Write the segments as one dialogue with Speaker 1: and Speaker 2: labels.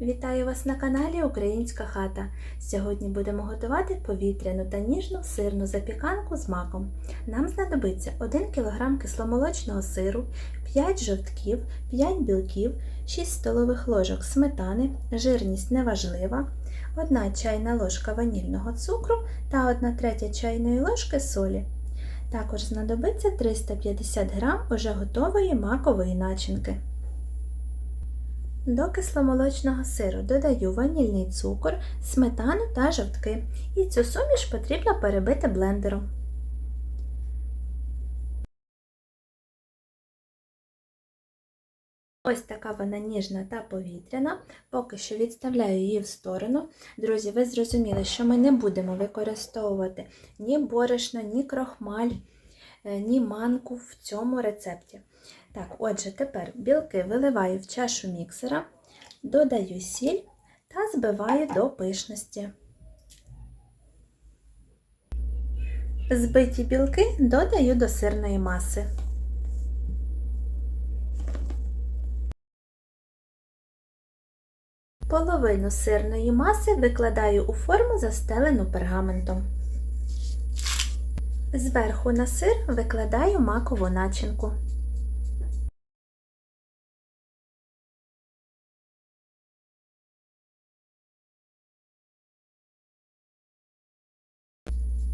Speaker 1: Вітаю вас на каналі Українська хата. Сьогодні будемо готувати повітряну та ніжну сирну запіканку з маком. Нам знадобиться 1 кг кисломолочного сиру, 5 жовтків, 5 білків, 6 столових ложок сметани, жирність неважлива, 1 чайна ложка ванільного цукру та 1 третя чайної ложки солі. Також знадобиться 350 г уже готової макової начинки. До кисломолочного сиру додаю ванільний цукор, сметану та жовтки. І цю суміш потрібно перебити блендером. Ось така вона ніжна та повітряна. Поки що відставляю її в сторону. Друзі, ви зрозуміли, що ми не будемо використовувати ні борошно, ні крохмаль, ні манку в цьому рецепті. Так, отже, тепер білки виливаю в чашу міксера, додаю сіль та збиваю до пишності. Збиті білки додаю до сирної маси. Половину сирної маси викладаю у форму, застелену пергаментом. Зверху на сир викладаю макову начинку.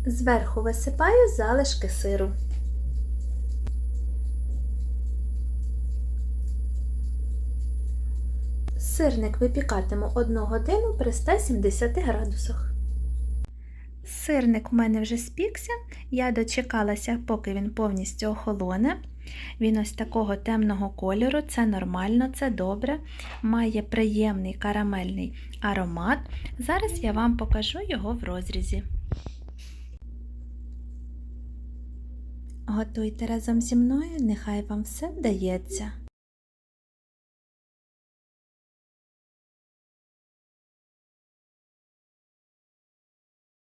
Speaker 1: Зверху висипаю залишки сиру. Сирник випікатиму 1 годину при 170 градусах. Сирник у мене вже спікся, я дочекалася, поки він повністю охолоне. Він ось такого темного кольору, це нормально, це добре, має приємний карамельний аромат. Зараз я вам покажу його в розрізі. Готуйте разом зі мною, нехай вам все вдається.